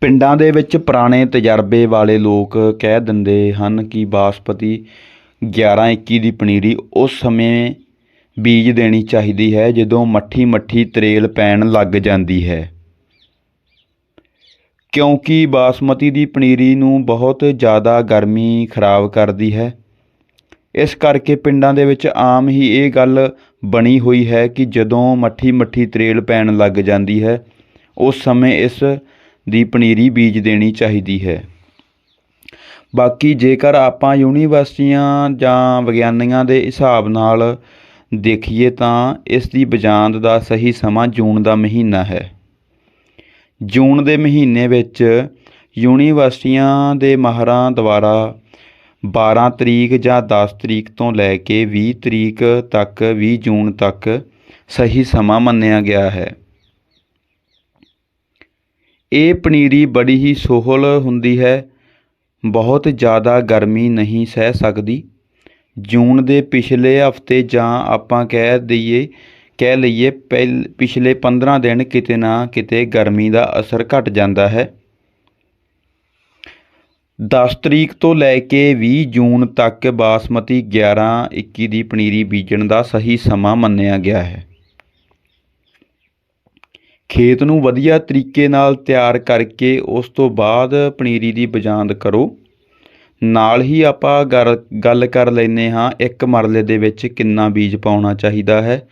ਪਿੰਡਾਂ ਦੇ ਵਿੱਚ ਪੁਰਾਣੇ ਤਜਰਬੇ ਵਾਲੇ ਲੋਕ ਕਹਿ ਦਿੰਦੇ ਹਨ ਕਿ ਬਾਸਪਤੀ 11 21 ਦੀ ਪਨੀਰੀ ਉਸ ਸਮੇਂ ਬੀਜ ਦੇਣੀ ਚਾਹੀਦੀ ਹੈ ਜਦੋਂ ਮੱਠੀ ਮੱਠੀ ਤਰੇਲ ਪੈਣ ਲੱਗ ਜਾਂਦੀ ਹੈ। ਕਿਉਂਕਿ ਬਾਸਮਤੀ ਦੀ ਪਨੀਰੀ ਨੂੰ ਬਹੁਤ ਜ਼ਿਆਦਾ ਗਰਮੀ ਖਰਾਬ ਕਰਦੀ ਹੈ। ਇਸ ਕਰਕੇ ਪਿੰਡਾਂ ਦੇ ਵਿੱਚ ਆਮ ਹੀ ਇਹ ਗੱਲ ਬਣੀ ਹੋਈ ਹੈ ਕਿ ਜਦੋਂ ਮੱਠੀ ਮੱਠੀ ਤਰੇਲ ਪੈਣ ਲੱਗ ਜਾਂਦੀ ਹੈ, ਉਸ ਸਮੇਂ ਇਸ ਦੀ ਪਨੀਰੀ ਬੀਜ ਦੇਣੀ ਚਾਹੀਦੀ ਹੈ। ਬਾਕੀ ਜੇਕਰ ਆਪਾਂ ਯੂਨੀਵਰਸਿਟੀਆਂ ਜਾਂ ਵਿਗਿਆਨੀਆਂ ਦੇ ਹਿਸਾਬ ਨਾਲ ਦੇਖੀਏ ਤਾਂ ਇਸ ਦੀ ਬਜਾਂਦ ਦਾ ਸਹੀ ਸਮਾਂ ਜੂਨ ਦਾ ਮਹੀਨਾ ਹੈ। ਜੂਨ ਦੇ ਮਹੀਨੇ ਵਿੱਚ ਯੂਨੀਵਰਸਿਟੀਆਂ ਦੇ ਮਾਹਰਾਂ ਦੁਆਰਾ 12 ਤਰੀਕ ਜਾਂ 10 ਤਰੀਕ ਤੋਂ ਲੈ ਕੇ 20 ਤਰੀਕ ਤੱਕ 20 ਜੂਨ ਤੱਕ ਸਹੀ ਸਮਾਂ ਮੰਨਿਆ ਗਿਆ ਹੈ। ਇਹ ਪਨੀਰੀ ਬੜੀ ਹੀ ਸੋਹਲ ਹੁੰਦੀ ਹੈ। ਬਹੁਤ ਜ਼ਿਆਦਾ ਗਰਮੀ ਨਹੀਂ ਸਹਿ ਸਕਦੀ। ਜੂਨ ਦੇ ਪਿਛਲੇ ਹਫ਼ਤੇ ਜਾਂ ਆਪਾਂ ਕਹਿ ਦਈਏ, ਕਹਿ ਲਈਏ ਪਹਿਲ, ਪਿਛਲੇ 15 ਦਿਨ ਕਿਤੇ ਨਾ ਕਿਤੇ ਗਰਮੀ ਦਾ ਅਸਰ ਘਟ ਜਾਂਦਾ ਹੈ। 10 ਤਰੀਕ ਤੋਂ ਲੈ ਕੇ 20 ਜੂਨ ਤੱਕ ਬਾਸਮਤੀ 11 21 ਦੀ ਪਨੀਰੀ ਬੀਜਣ ਦਾ ਸਹੀ ਸਮਾਂ ਮੰਨਿਆ ਗਿਆ ਹੈ। ਖੇਤ ਨੂੰ ਵਧੀਆ ਤਰੀਕੇ ਨਾਲ ਤਿਆਰ ਕਰਕੇ ਉਸ ਤੋਂ ਬਾਅਦ ਪਨੀਰੀ ਦੀ ਬਜਾਂਦ ਕਰੋ। ਨਾਲ ਹੀ ਆਪਾਂ ਗਰ- ਗੱਲ ਕਰ ਲੈਨੇ ਹਾਂ ਇੱਕ ਮਰਲੇ ਦੇ ਵਿੱਚ ਕਿੰਨਾ ਬੀਜ ਪਾਉਣਾ ਚਾਹੀਦਾ ਹੈ।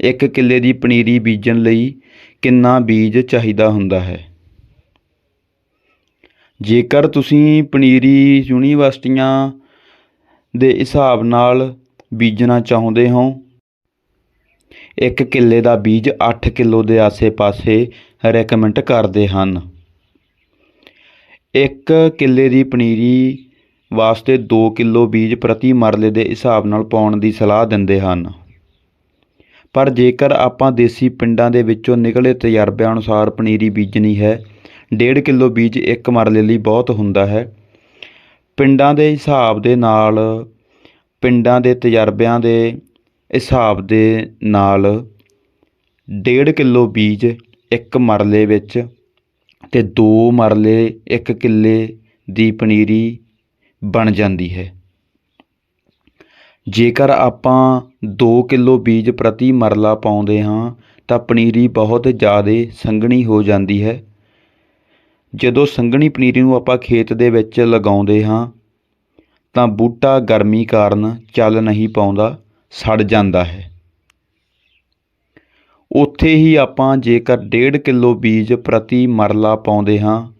ਇੱਕ ਕਿੱਲੇ ਦੀ ਪਨੀਰੀ ਬੀਜਣ ਲਈ ਕਿੰਨਾ ਬੀਜ ਚਾਹੀਦਾ ਹੁੰਦਾ ਹੈ। ਜੇਕਰ ਤੁਸੀਂ ਪਨੀਰੀ ਯੂਨੀਵਰਸਿਟੀਆਂ ਦੇ ਹਿਸਾਬ ਨਾਲ ਬੀਜਣਾ ਚਾਹੁੰਦੇ ਹੋ ਇੱਕ ਕਿੱਲੇ ਦਾ ਬੀਜ 8 ਕਿਲੋ ਦੇ ਆਸੇ-ਪਾਸੇ ਰეკਮੈਂਡ ਕਰਦੇ ਹਨ। ਇੱਕ ਕਿੱਲੇ ਦੀ ਪਨੀਰੀ ਵਾਸਤੇ 2 ਕਿਲੋ ਬੀਜ ਪ੍ਰਤੀ ਮਰਲੇ ਦੇ ਹਿਸਾਬ ਨਾਲ ਪਾਉਣ ਦੀ ਸਲਾਹ ਦਿੰਦੇ ਹਨ। ਪਰ ਜੇਕਰ ਆਪਾਂ ਦੇਸੀ ਪਿੰਡਾਂ ਦੇ ਵਿੱਚੋਂ ਨਿਕਲੇ ਤਜਰਬਿਆਂ ਅਨੁਸਾਰ ਪਨੀਰੀ ਬੀਜਣੀ ਹੈ 1.5 ਕਿਲੋ ਬੀਜ ਇੱਕ ਮਰਲੇ ਲਈ ਬਹੁਤ ਹੁੰਦਾ ਹੈ। ਪਿੰਡਾਂ ਦੇ ਹਿਸਾਬ ਦੇ ਨਾਲ ਪਿੰਡਾਂ ਦੇ ਤਜਰਬਿਆਂ ਦੇ ਹਿਸਾਬ ਦੇ ਨਾਲ ਡੇਢ ਕਿਲੋ ਬੀਜ ਇੱਕ ਮਰਲੇ ਵਿੱਚ ਅਤੇ ਦੋ ਮਰਲੇ ਇੱਕ ਕਿੱਲੇ ਦੀ ਪਨੀਰੀ ਬਣ ਜਾਂਦੀ ਹੈ। ਜੇਕਰ ਆਪਾਂ ਦੋ ਕਿਲੋ ਬੀਜ ਪ੍ਰਤੀ ਮਰਲਾ ਪਾਉਂਦੇ ਹਾਂ, ਤਾਂ ਪਨੀਰੀ ਬਹੁਤ ਜ਼ਿਆਦਾ ਸੰਘਣੀ ਹੋ ਜਾਂਦੀ ਹੈ। ਜਦੋਂ ਸੰਘਣੀ ਪਨੀਰੀ ਨੂੰ ਆਪਾਂ ਖੇਤ ਦੇ ਵਿੱਚ ਲਗਾਉਂਦੇ ਹਾਂ, ਤਾਂ ਬੂਟਾ ਗਰਮੀ ਕਾਰਨ ਚੱਲ ਨਹੀਂ ਪਾਉਂਦਾ। ਸੜ ਜਾਂਦਾ ਹੈ। ਉੱਥੇ ਹੀ ਆਪਾਂ ਜੇਕਰ 1.5 ਕਿਲੋ ਬੀਜ ਪ੍ਰਤੀ ਮਰਲਾ ਪਾਉਂਦੇ ਹਾਂ,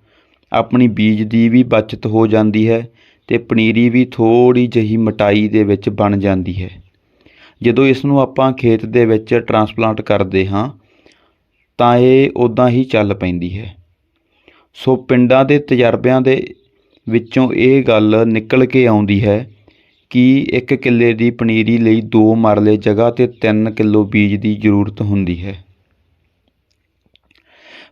ਆਪਣੀ ਬੀਜ ਦੀ ਵੀ ਬਚਤ ਹੋ ਜਾਂਦੀ ਹੈ ਤੇ ਪਨੀਰੀ ਵੀ ਥੋੜੀ ਜਿਹੀ ਮਟਾਈ ਦੇ ਵਿੱਚ ਬਣ ਜਾਂਦੀ ਹੈ। ਜਦੋਂ ਇਸ ਨੂੰ ਆਪਾਂ ਖੇਤ ਦੇ ਵਿੱਚ ਟਰਾਂਸਪਲਾਂਟ ਕਰਦੇ ਹਾਂ, ਤਾਂ ਇਹ ਉਦਾਂ ਹੀ ਚੱਲ ਪੈਂਦੀ ਹੈ। ਸੋ ਪਿੰਡਾਂ ਦੇ ਤਜਰਬਿਆਂ ਦੇ ਵਿੱਚੋਂ ਇਹ ਗੱਲ ਨਿਕਲ ਕੇ ਆਉਂਦੀ ਹੈ ਕੀ ਇੱਕ ਕਿੱਲੇ ਦੀ ਪਨੀਰੀ ਲਈ ਦੋ ਮਰਲੇ ਜਗ੍ਹਾ ਤੇ 3 ਕਿਲੋ ਬੀਜ ਦੀ ਜ਼ਰੂਰਤ ਹੁੰਦੀ ਹੈ?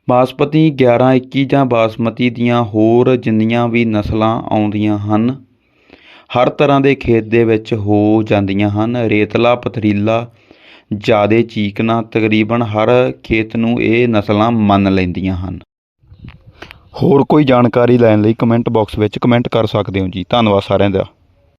ਬਾਸਪਤੀ 11 21 ਜਾਂ ਬਾਸਮਤੀ ਦੀਆਂ ਹੋਰ ਜਿੰਨੀਆਂ ਵੀ ਨਸਲਾਂ ਆਉਂਦੀਆਂ ਹਨ, ਹਰ ਤਰ੍ਹਾਂ ਦੇ ਖੇਤ ਦੇ ਵਿੱਚ ਹੋ ਜਾਂਦੀਆਂ ਹਨ। ਰੇਤਲਾ, ਪਥਰੀਲਾ ਜਿਆਦੇ ਚੀਕਣਾ, ਤਕਰੀਬਨ ਹਰ ਖੇਤ ਨੂੰ ਇਹ ਨਸਲਾਂ ਮੰਨ ਲੈਂਦੀਆਂ ਹਨ। ਹੋਰ ਕੋਈ ਜਾਣਕਾਰੀ ਲੈਣ ਲਈ ਕਮੈਂਟ ਬਾਕਸ ਵਿੱਚ ਕਮੈਂਟ ਕਰ ਸਕਦੇ ਹੋ ਜੀ। ਧੰਨਵਾਦ ਸਾਰਿਆਂ ਦਾ।